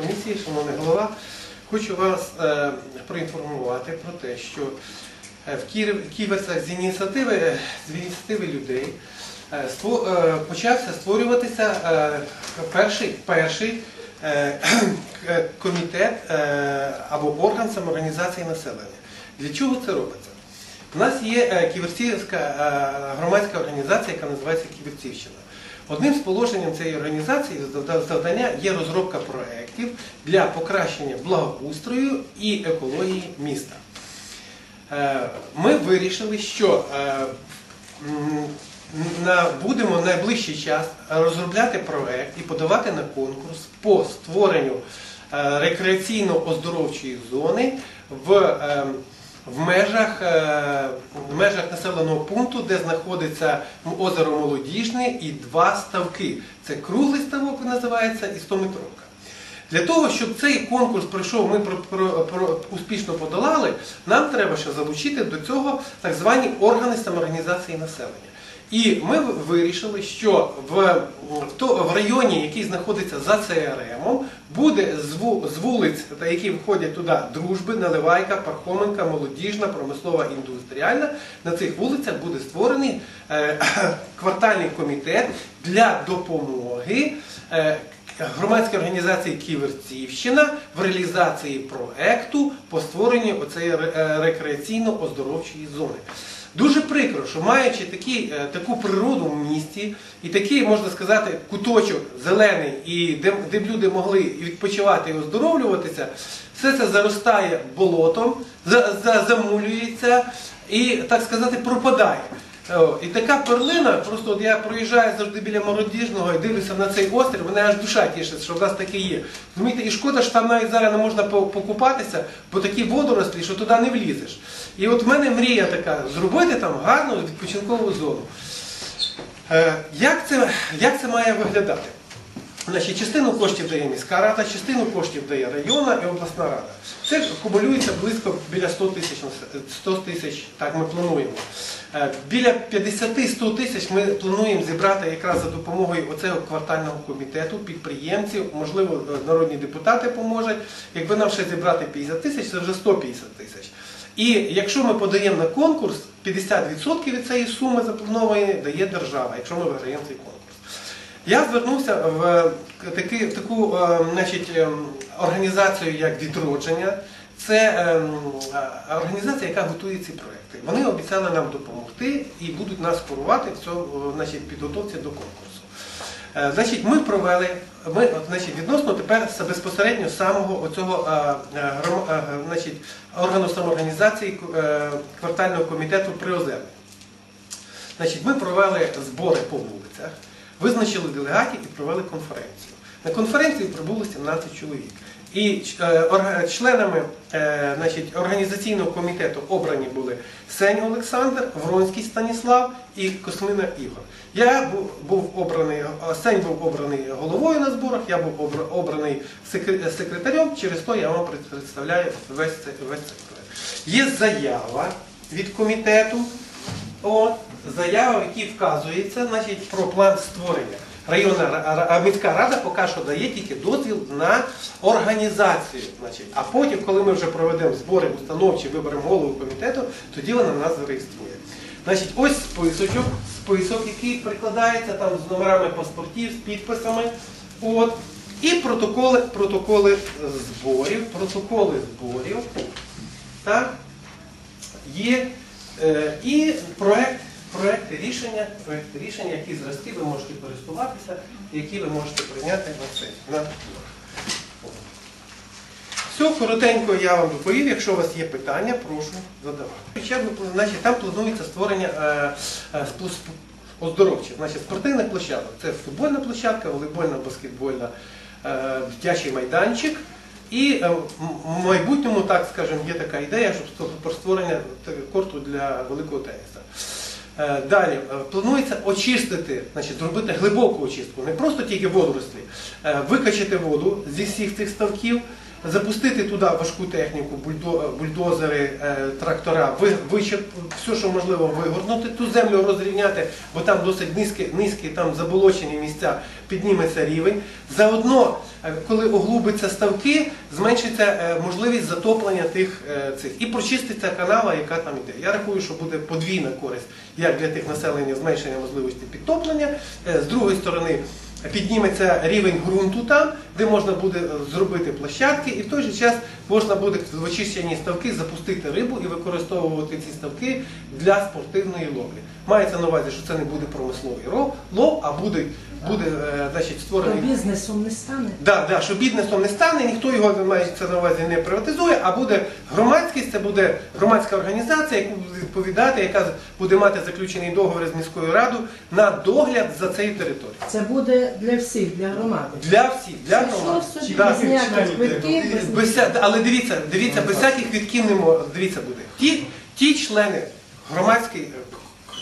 Комісії, шановний голова, хочу вас е, проінформувати про те, що е, в Ківерцях з ініціативи, з ініціативи людей е, ство- е, почався створюватися е, перший, перший е, комітет е, або орган самоорганізації населення. Для чого це робиться? У нас є е, Ківерцівська е, громадська організація, яка називається Ківерцівщина. Одним з положенням цієї організації завдання є розробка проєктів для покращення благоустрою і екології міста. Е, Ми вирішили, що е, будемо найближчий час розробляти проєкт і подавати на конкурс по створенню е, рекреаційно-оздоровчої зони в, в, межах, е, в межах населеного пункту, де знаходиться озеро Молодіжне і два ставки. Це круглий ставок називається і 100-метровка. Для того, щоб цей конкурс пройшов, ми про, про, про, успішно подолали, нам треба ще залучити до цього так звані органи самоорганізації населення. І ми вирішили, що в, в, то, в районі, який знаходиться за ЦРМом, буде з, вулиць, які входять туди Дружби, Наливайка, Пархоменка, Молодіжна, Промислова, Індустріальна. На цих вулицях буде створений е, квартальний комітет для допомоги. Е, громадської організації Ківерцівщина в реалізації проекту по створенню оцеї е, рекреаційно-оздоровчої зони. Дуже прикро, що маючи такі, е, таку природу в місті і такий, можна сказати, куточок зелений, і де, де б люди могли відпочивати і оздоровлюватися, все це заростає болотом, за, за, замулюється і, так сказати, пропадає. І така перлина, просто от я проїжджаю завжди біля Молодіжного і дивлюся на цей острів, мене аж душа тішить, що в нас таке є. Розумієте, і шкода, що там навіть зараз не можна покупатися, бо такі водорослі, що туди не влізеш. І от в мене мрія така зробити там гарну відпочинкову зону. Е, Як це, як це має виглядати? Значить, частину коштів дає міська рада, частину коштів дає районна і обласна рада. Це кумулюється близько біля 100 тисяч, 100 тисяч, так ми плануємо. Е, Біля 50-100 тисяч ми плануємо зібрати якраз за допомогою оцього квартального комітету, підприємців, можливо, е, народні депутати поможуть. Якби нам ще зібрати 50 тисяч, це вже 150 тисяч. І якщо ми подаємо на конкурс, 50% від цієї суми запланованої дає держава, якщо ми виграємо цей конкурс. Я звернувся в таки, в таку е, значить, ем, організацію, як відродження. Це е, організація, яка готує ці проекти. Вони обіцяли нам допомогти і будуть нас курувати в цьому е, підготовці до конкурсу. Е, Значить, ми провели, ми, значить, відносно тепер безпосередньо самого оцього е, е, е, значить, органу самоорганізації е, квартального комітету Приозерне. Значить, ми провели збори по вулицях, визначили делегатів і провели конференцію. На конференцію прибуло 17 чоловік. І е, членами е, значить, організаційного комітету обрані були Сень Олександр, Вронський Станіслав і Кослина Ігор. Я був, обраний, е, Сень був обраний головою на зборах, я був обраний секре- секретарем, через то я вам представляю весь цей весь. Є заява від комітету. От, заява, в якій вказується значить, про план створення. Районна міська рада поки що дає тільки дозвіл на організацію. Значить. А потім, коли ми вже проведемо збори установчі, виберемо голову комітету, тоді вона нас зареєструє. Значить, ось списочок, список, який прикладається там з номерами паспортів, з підписами. От. І протоколи, протоколи зборів, протоколи зборів. Так? є е, і проект, проект рішення, проект рішення, які зразки ви можете користуватися, які ви можете прийняти на це. На... Все, коротенько я вам доповів. Якщо у вас є питання, прошу задавати. Там планується створення е, е, оздоровчих, спортивних площадок. Це футбольна площадка, волейбольна, баскетбольна, е, дитячий майданчик. І в майбутньому, так скажемо, є така ідея, щоб про створення корту для великого теніса. Е, Далі е, планується очистити, значить, зробити глибоку очистку, не просто тільки водорослі, е, викачати воду зі всіх цих ставків, запустити туди важку техніку, бульдозери, е, трактора, все, що можливо, вигорнути, ту землю розрівняти, бо там досить низькі, там заболочені місця, підніметься рівень. Заодно, е, коли оглубиться ставки, зменшиться е, можливість затоплення тих цих і прочиститься канава, яка там йде. Я рахую, що буде подвійна користь як для тих населення, зменшення можливості підтоплення. З другої сторони, підніметься рівень ґрунту там, де можна буде е, зробити площадки, і в той же час можна буде в очищені ставки запустити рибу і використовувати ці ставки для спортивної ловлі. Мається на увазі, що це не буде промисловий лов, а буде, буде е, значить, То створений бізнесом не стане. Да, да, що бізнесом не стане, ніхто його мається на увазі не приватизує, а буде громадськість, це буде громадська організація, яка буде відповідати, яка буде мати заключений договір з міською радою на догляд за цією територією. Це буде для всіх, для громади. Для всіх, для громади. Да. без але дивіться, дивіться, без всяких відків не мо- дивіться буде. Ті, ті члени громадської,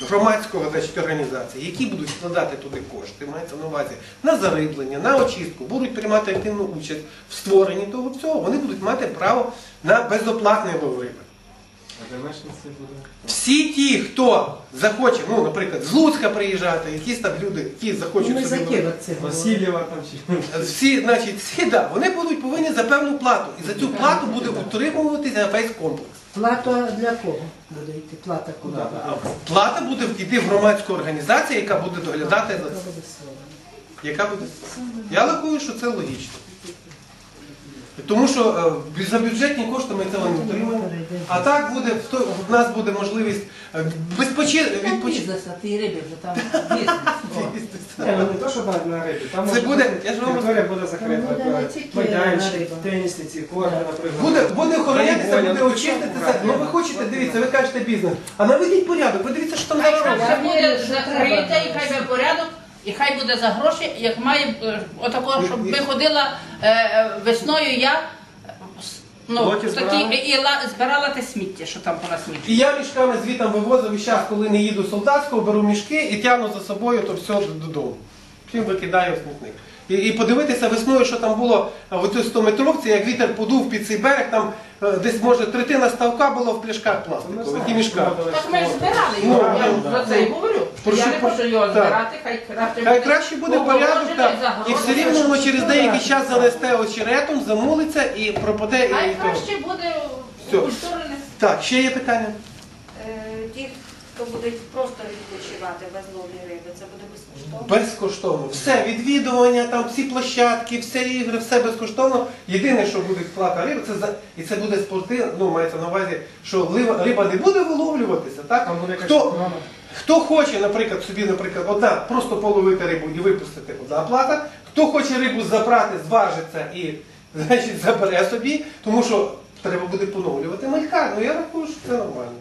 громадського значить, організації, які будуть вкладати туди кошти, мається на увазі на зариблення, на очистку, будуть приймати активну участь в створенні того всього, вони будуть мати право на безоплатний лов. А де мешканці буде? Всі ті, хто захоче, ну, наприклад, з Луцька приїжджати, якісь там люди, які захочуть собі. Васильєва там чи всі, значить, всі, да, вони будуть повинні за певну плату. І за цю плату буде утримуватися весь комплекс. Плата для кого буде йти? Плата куди? Буде? Плата буде йти в громадську організацію, яка буде доглядати за це. Яка буде? Я рахую, що це логічно. Тому що е, за бюджетні кошти ми цього не отримаємо. А так буде, в то- в нас буде можливість е, безпочи... Відпочити. бізнес, а ти риби вже там ну не то, що на, на рибі. Там Це буде- я ж вам територія буде закрита. Майданчик, тенісні ці корти, наприклад. Буде, буде охоронятися, буде ну, очиститися. Ну ви хочете, дивіться, ви кажете бізнес. А наведіть порядок, ви дивіться, що там зараз робиться. вірю, закрите, і хай порядок, і хай буде за гроші, як має е, отако, щоб би ходила е, е, весною я ну, такі, збирала? і ла- збирала те сміття, що там по сміття. І я мішками звітом вивозив і зараз, коли не їду солдатського, беру мішки і тягну за собою то все додому. Чим викидаю в смітник. І, і подивитися весною, що там було в цій 100 метровці, як вітер подув під цей берег, там е, десь може третина ставка було в пляшках пластикових і мішках. Так ми ж збирали Ну, його, я ну, за це і говорю. Про Я не хочу його так. збирати, хай краще Хай краще буде порядок, так. і все рівно воно через деякий час залисте очеретом, замулиться і пропаде. І, Хай краще буде культурне. Так, ще є питання? Е, Ті, хто будуть просто відпочивати без ловлі риби, це буде безкоштовно. Безкоштовно. Все, відвідування, там всі площадки, всі ігри, все безкоштовно. Єдине, що буде плата риби, це за і це буде спортивно, ну мається на увазі, що лива- риба не буде виловлюватися, так? Там буде якась Хто, хто хоче, наприклад, собі, наприклад, одна, просто половити рибу і випустити одна плата. Хто хоче рибу забрати, зважиться і значить, забере собі, тому що треба буде поновлювати малька. Ну я рахую, що це нормально.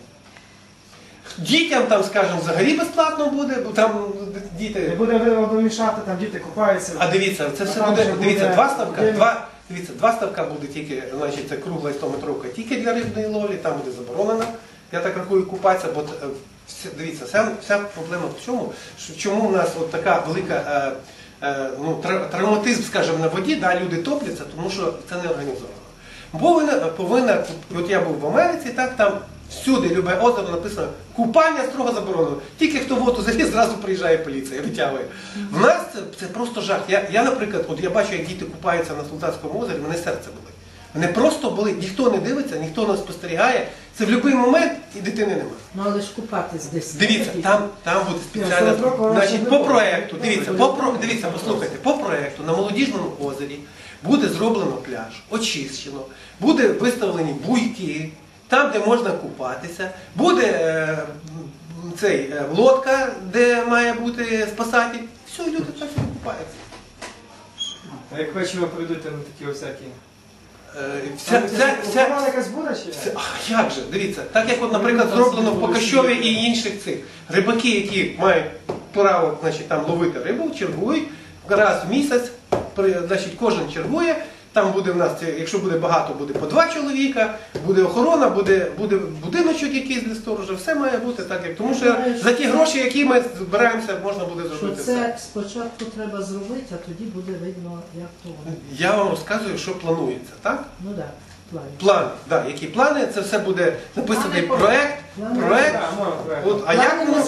Дітям там, скажімо, взагалі безплатно буде, бо там діти. Не буде мішати, там діти купаються. А дивіться, це все буде, дивіться, два ставка, два, дивіться, два ставка буде тільки, значить, це кругла 100 метровка тільки для рибної ловлі, там буде заборонено. Я так рахую купатися, бо е, дивіться, вся, вся проблема в чому, що чому в нас от така велика е, е, ну, травматизм, скажімо, на воді, да, люди топляться, тому що це не організовано. Бо Повинна, повинна, от я був в Америці, так, там всюди, любе озеро написано, купання строго заборонено. Тільки хто в воду заліз, зразу приїжджає поліція, витягує. В нас це, це просто жах. Я, я, наприклад, от я бачу, як діти купаються на Султанському озері, мене серце болить. Вони просто болить, ніхто не дивиться, ніхто не спостерігає. Це в будь-який момент і дитини немає. Але ж купатись десь. Дивіться, там, там буде спеціальна. Значить, по проекту, дивіться, по про, дивіться, послухайте, по проекту на молодіжному озері буде зроблено пляж, очищено, буде виставлені буйки, там, де можна купатися, буде е, цей е, лодка, де має бути спасатель. Все, люди так собі купаються. А як вечором прийдуть на такі всякі. Е, Вся, вся, вся, якась буде? А як же, дивіться, так як, от, наприклад, зроблено в Покащові і інших цих рибаки, які мають право значить, там, ловити рибу, чергують раз в місяць, значить, кожен чергує, Там буде в нас, якщо буде багато, буде по два чоловіка, буде охорона, буде, буде будиночок якийсь для сторожа, все має бути так, як тому що за ті гроші, які ми збираємося, можна буде зробити все. спочатку треба зробити, а тоді буде видно, як то. Я вам розказую, що планується, так? Ну так, плані. Плани, да, які плани, це все буде написаний Плани проект, Плани. проект. От, а Плани як воно,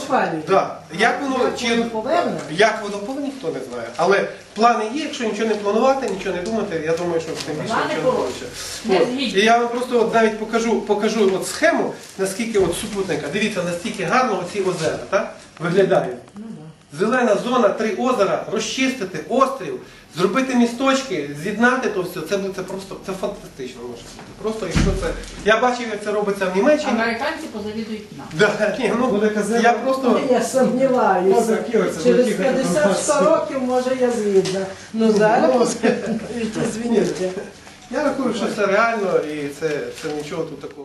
да, як воно, Як чи, воно поверне? як воно повинно, ніхто не знає. Але плани є, якщо нічого не планувати, нічого не думати, я думаю, що тим більше нічого не вийде. І я вам просто от навіть покажу, покажу от схему, наскільки от супутника. Дивіться, наскільки гарно оці озера, так? Виглядають. Ну. Зелена зона, три озера, розчистити острів, зробити місточки, з'єднати то все. Це, буде- це просто це фантастично може бути. Просто якщо це. Я бачив, як це робиться в Німеччині. Американці позавідують нам. Да, ні, ну, Буде казати- я просто. Я сумніваюся. Через 50-100 років може я згідна. Ну зараз, звініть. Я рахую, що це реально і це, це нічого тут такого.